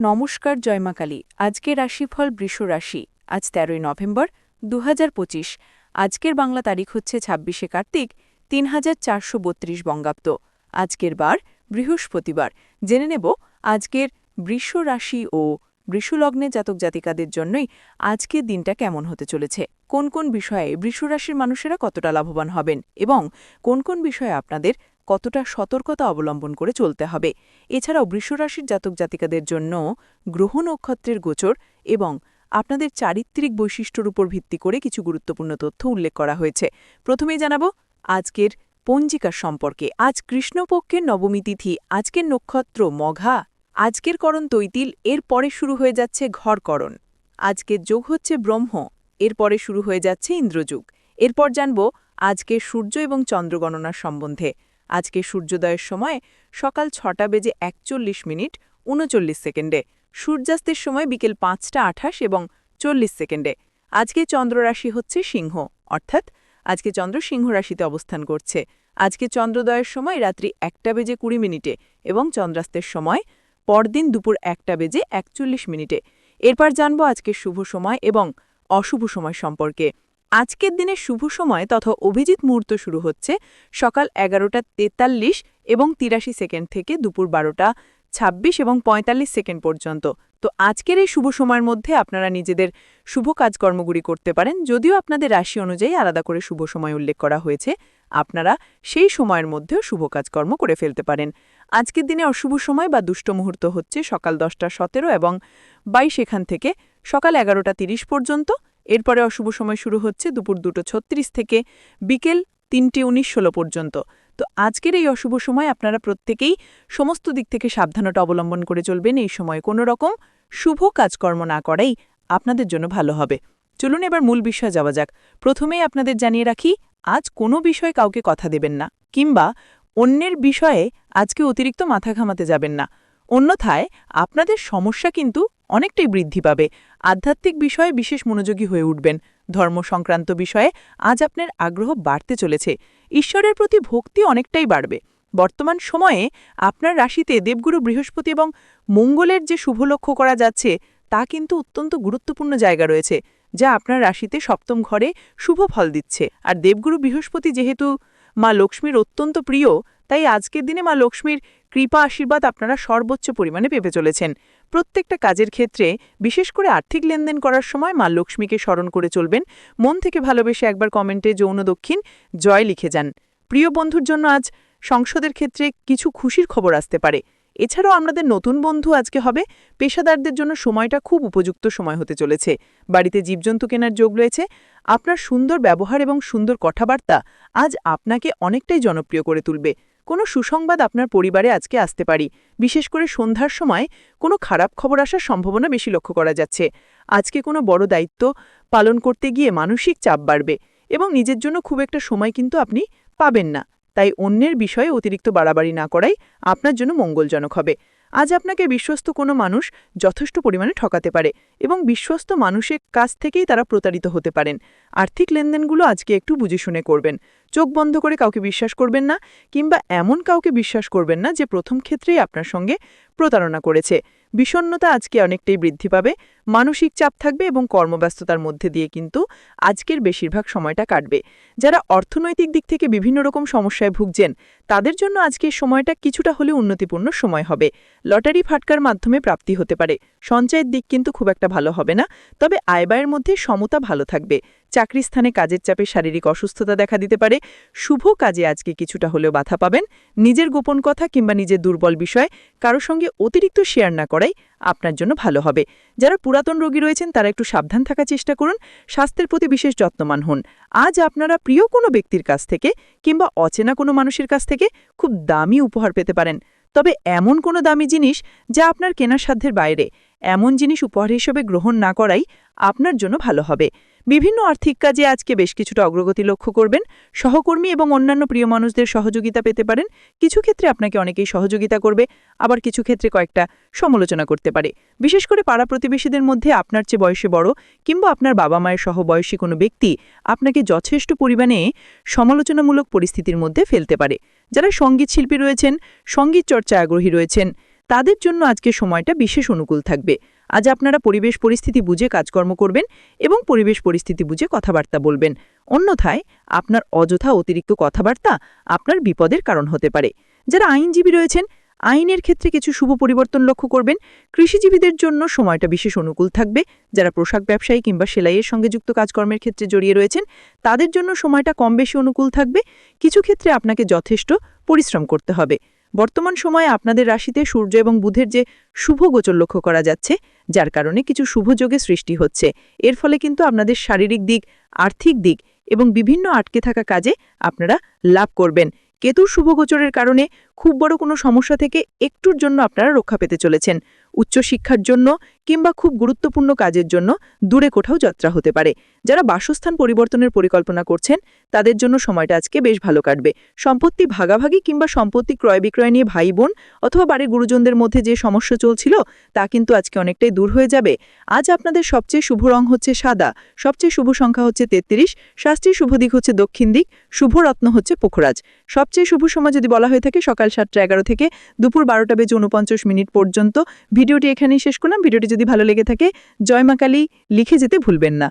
নমস্কার জয়মাকালী। আজকের রাশিফল বৃষ রাশি। আজ তেরোই নভেম্বর দু হাজার পঁচিশ। আজকের বাংলা তারিখ হচ্ছে ছাব্বিশে কার্তিক তিন হাজার চারশো বত্রিশ বঙ্গাব্দ। আজকের বার বৃহস্পতিবার। জেনে নেব আজকের বৃষ রাশি ও বৃষলগ্নে জাতক জাতিকাদের জন্যই আজকের দিনটা কেমন হতে চলেছে। কোন কোন বিষয়ে বৃষরাশির মানুষেরা কতটা লাভবান হবেন এবং কোন কোন বিষয়ে আপনাদের কতটা সতর্কতা অবলম্বন করে চলতে হবে। এছাড়াও বৃষরাশির জাতক জাতিকাদের জন্য গ্রহ নক্ষত্রের গোচর এবং আপনাদের চারিত্রিক বৈশিষ্ট্যর উপর ভিত্তি করে কিছু গুরুত্বপূর্ণ তথ্য উল্লেখ করা হয়েছে। প্রথমেই জানাব, আজকের পঞ্জিকার সম্পর্কে। আজ কৃষ্ণপক্ষের নবমী তিথি, আজকের নক্ষত্র মঘা, আজকের করণ তৈতিল, এর পরে শুরু হয়ে যাচ্ছে ঘরকরণ। আজকের যোগ হচ্ছে ব্রহ্ম এরপরে শুরু হয়ে যাচ্ছে ইন্দ্রযুগ। এরপর জানব, আজকে সূর্য এবং চন্দ্রগণনার সম্বন্ধে। আজকে সূর্যোদয়ের সময় সকাল ছটা বেজে একচল্লিশ মিনিট উনচল্লিশ সেকেন্ডে, সূর্যাস্তের সময় বিকেল পাঁচটা আঠাশ এবং চল্লিশ সেকেন্ডে। আজকে চন্দ্ররাশি হচ্ছে সিংহ, অর্থাৎ আজকে চন্দ্র সিংহ রাশিতে অবস্থান করছে। আজকে চন্দ্রোদয়ের সময় রাত্রি একটা বেজে কুড়ি মিনিটে এবং চন্দ্রাস্তের সময় পরদিন দুপুর একটা বেজে একচল্লিশ মিনিটে। এরপর জানব আজকের শুভ সময় এবং অশুভ সময় সম্পর্কে। আজকের দিনের শুভ সময় তথা অভিজিৎ মুহূর্ত শুরু হচ্ছে সকাল এগারোটা তেতাল্লিশ এবং তিরাশি সেকেন্ড থেকে দুপুর বারোটা ২৬ এবং ৪৫ সেকেন্ড পর্যন্ত। তো আজকের এই শুভ সময়ের মধ্যে আপনারা নিজেদের শুভ কাজকর্মগুলি করতে পারেন। যদিও আপনাদের রাশি অনুযায়ী আলাদা করে শুভ সময় উল্লেখ করা হয়েছে, আপনারা সেই সময়ের মধ্যেও শুভ কাজকর্ম করে ফেলতে পারেন। আজকের দিনে অশুভ সময় বা দুষ্ট মুহূর্ত হচ্ছে সকাল দশটা সতেরো এবং বাইশ এখান থেকে সকাল এগারোটা তিরিশ পর্যন্ত। এরপরে অশুভ সময় শুরু হচ্ছে দুপুর দুটো ছত্রিশ থেকে বিকেল তিনটে উনিশ ষোলো পর্যন্ত। তো আজকের এই অশুভ সময় আপনারা প্রত্যেকেই সমস্ত দিক থেকে সাবধানতা অবলম্বন করে চলবেন। এই সময় কোনো রকম শুভ কাজকর্ম না করাই আপনাদের জন্য ভালো হবে। চলুন এবার মূল বিষয়ে যাওয়া যাক। প্রথমেই আপনাদের জানিয়ে রাখি, আজ কোনো বিষয়ে কাউকে কথা দেবেন না কিংবা অন্যের বিষয়ে আজকে অতিরিক্ত মাথা ঘামাতে যাবেন না। অন্যথায় আপনাদের সমস্যা কিন্তু অনেকটাই বৃদ্ধি পাবে। আধ্যাত্মিক বিষয়ে বিশেষ মনোযোগী হয়ে উঠবেন। ধর্ম সংক্রান্ত বিষয়ে আজ আপনার আগ্রহ বাড়তে চলেছে। ঈশ্বরের প্রতি ভক্তি অনেকটাই বাড়বে। বর্তমান সময়ে আপনার রাশিতে দেবগুরু বৃহস্পতি এবং মঙ্গলের যে শুভ লক্ষ্য করা যাচ্ছে, তা কিন্তু অত্যন্ত গুরুত্বপূর্ণ জায়গা রয়েছে, যা আপনার রাশিতে সপ্তম ঘরে শুভ ফল দিচ্ছে। আর দেবগুরু বৃহস্পতি যেহেতু মা লক্ষ্মীর অত্যন্ত প্রিয়, তাই আজকের দিনে মা লক্ষ্মীর কৃপা আশীর্বাদ আপনারা সর্বোচ্চ পরিমাণে পেপে চলেছেন। প্রত্যেকটা কাজের ক্ষেত্রে, বিশেষ করে আর্থিক লেনদেন করার সময় মা লক্ষ্মীকে স্মরণ করে চলবেন। মন থেকে ভালোবেসে একবার কমেন্টে যৌন দক্ষিণ, জয় লিখে যান। প্রিয় বন্ধুর জন্য আজ সংসদের ক্ষেত্রে কিছু খুশির খবর আসতে পারে। এছাড়াও আমাদের নতুন বন্ধু আজকে হবে। পেশাদারদের জন্য সময়টা খুব উপযুক্ত সময় হতে চলেছে। বাড়িতে জীবজন্তু কেনার যোগ রয়েছে। আপনার সুন্দর ব্যবহার এবং সুন্দর কথাবার্তা আজ আপনাকে অনেকটাই জনপ্রিয় করে তুলবে। কোনো সুসংবাদ আপনার পরিবারে আজকে আসতে পারি। বিশেষ করে সন্ধ্যার সময় কোনো খারাপ খবর আসার সম্ভাবনা বেশি লক্ষ্য করা যাচ্ছে। আজকে কোনো বড় দায়িত্ব পালন করতে গিয়ে মানসিক চাপ বাড়বে এবং নিজের জন্য খুব একটা সময় কিন্তু আপনি পাবেন না। তাই অন্যের বিষয়ে অতিরিক্ত বাড়াবাড়ি না করাই আপনার জন্য মঙ্গলজনক হবে। আজ আপনাকে বিশ্বস্ত কোনো মানুষ যথেষ্ট পরিমাণে ঠকাতে পারে এবং বিশ্বস্ত মানুষের কাছ থেকেই তারা প্রতারিত হতে পারেন। আর্থিক লেনদেনগুলো আজকে একটু বুঝে শুনে করবেন। চোখ বন্ধ করে কাউকে বিশ্বাস করবেন না কিংবা এমন কাউকে বিশ্বাস করবেন না যে প্রথম ক্ষেত্রেই আপনার সঙ্গে প্রতারণা করেছে। বিষণ্নতা আজকে অনেকটাই বৃদ্ধি পাবে, মানসিক চাপ থাকবে এবং কর্মব্যস্ততার মধ্যে দিয়ে কিন্তু আজকের বেশিরভাগ সময়টা কাটবে। যারা অর্থনৈতিক দিক থেকে বিভিন্ন রকম সমস্যায় ভুগছেন, তাদের জন্য আজকের সময়টা কিছুটা হলে উন্নতিপূর্ণ সময় হবে। লটারি ফাটকার মাধ্যমে প্রাপ্তি হতে পারে। সঞ্চয়ের দিক কিন্তু খুব একটা ভালো হবে না, তবে আয়বায়ের মধ্যে সমতা ভালো থাকবে। চাকরি স্থানে কাজের চাপে শারীরিক অসুস্থতা দেখা দিতে পারে। শুভ কাজে আজকে কিছুটা হলেও বাধা পাবেন। নিজের গোপন কথা কিংবা নিজের দুর্বল বিষয় কারও সঙ্গে অতিরিক্ত শেয়ার না করাই আপনার জন্য ভালো হবে। যারা পুরাতন রোগী রয়েছেন, তারা একটু সাবধান থাকার চেষ্টা করুন। স্বাস্থ্যের প্রতি বিশেষ যত্নমান হন। আজ আপনারা প্রিয় কোনো ব্যক্তির কাছ থেকে কিংবা অচেনা কোনো মানুষের কাছ থেকে খুব দামি উপহার পেতে পারেন। তবে এমন কোনো দামি জিনিস যা আপনার কেনার সাধ্যের বাইরে, এমন জিনিস উপহার হিসেবে গ্রহণ না করাই আপনার জন্য ভালো হবে। বিভিন্ন আর্থিক কাজে আজকে বেশ কিছুটা অগ্রগতি লক্ষ্য করবেন। সহকর্মী এবং অন্যান্য প্রিয় মানুষদের সহযোগিতা পেতে পারেন। কিছু ক্ষেত্রে আপনাকে অনেকেই সহযোগিতা করবে, আবার কিছু ক্ষেত্রে কয়েকটা সমালোচনা করতে পারে। বিশেষ করে পাড়া প্রতিবেশীদের মধ্যে আপনার চেয়ে বয়সে বড় কিংবা আপনার বাবা মায়ের সহবয়সী কোনো ব্যক্তি আপনাকে যথেষ্ট পরিমাণে সমালোচনামূলক পরিস্থিতির মধ্যে ফেলতে পারে। যারা সংগীত শিল্পী রয়েছেন, সংগীত চর্চায় আগ্রহী রয়েছেন, তাদের জন্য আজকে সময়টা বিশেষ অনুকূল থাকবে। আজ আপনারা পরিবেশ পরিস্থিতি বুঝে কাজকর্ম করবেন এবং পরিবেশ পরিস্থিতি বুঝে কথাবার্তা বলবেন। অন্যথায় আপনার অযথা অতিরিক্ত কথাবার্তা আপনার বিপদের কারণ হতে পারে। যারা আইনজীবী রয়েছেন, আইনের ক্ষেত্রে কিছু শুভ পরিবর্তন লক্ষ্য করবেন। কৃষিজীবীদের জন্য সময়টা বিশেষ অনুকূল থাকবে। যারা পোশাক ব্যবসায়ী কিংবা সেলাইয়ের সঙ্গে যুক্ত কাজকর্মের ক্ষেত্রে জড়িয়ে রয়েছেন, তাদের জন্য সময়টা কম বেশি অনুকূল থাকবে। কিছু ক্ষেত্রে আপনাকে যথেষ্ট পরিশ্রম করতে হবে। বর্তমান সময়ে আপনাদের রাশিতে সূর্য এবং বুধের যে শুভ গোচর লক্ষ্য করা যাচ্ছে যার কারণে কিছু শুভযোগে সৃষ্টি হচ্ছে। এর ফলে কিন্তু আপনাদের শারীরিক দিক, আর্থিক দিক এবং বিভিন্ন আটকে থাকা কাজে আপনারা লাভ করবেন। কেতুর শুভগোচরের কারণে খুব বড় কোনো সমস্যা থেকে একটুর জন্য আপনারা রক্ষা পেতে চলেছেন। উচ্চশিক্ষার জন্য কিংবা খুব গুরুত্বপূর্ণ কাজের জন্য দূরে কোথাও যাত্রা হতে পারে। যারা বাসস্থান পরিবর্তনের পরিকল্পনা করছেন, তাদের জন্য সময়টা আজকে বেশ ভালো কাটবে। সম্পত্তি ভাগাভাগি কিংবা সম্পত্তি ক্রয় বিক্রয় নিয়ে ভাই বোন অথবা বাড়ির গুরুজনদের মধ্যে যে সমস্যা চলছিল, তা কিন্তু আজকে অনেকটাই দূর হয়ে যাবে। আজ আপনাদের সবচেয়ে শুভ রং হচ্ছে সাদা, সবচেয়ে শুভ সংখ্যা হচ্ছে তেত্রিশ, শাস্ত্রীয় শুভ দিক হচ্ছে দক্ষিণ দিক, শুভ রত্ন হচ্ছে পোখরাজ। সবচেয়ে শুভ সময় যদি বলা হয়ে থাকে সকাল সাতটা এগারো থেকে দুপুর বারোটা বেজে উনপঞ্চাশ মিনিট পর্যন্ত ভিডিওটি এখানেই শেষ করলাম। ভিডিওটি যদি ভালো লেগে থাকে জয় লিখে যেতে ভুলবেন না।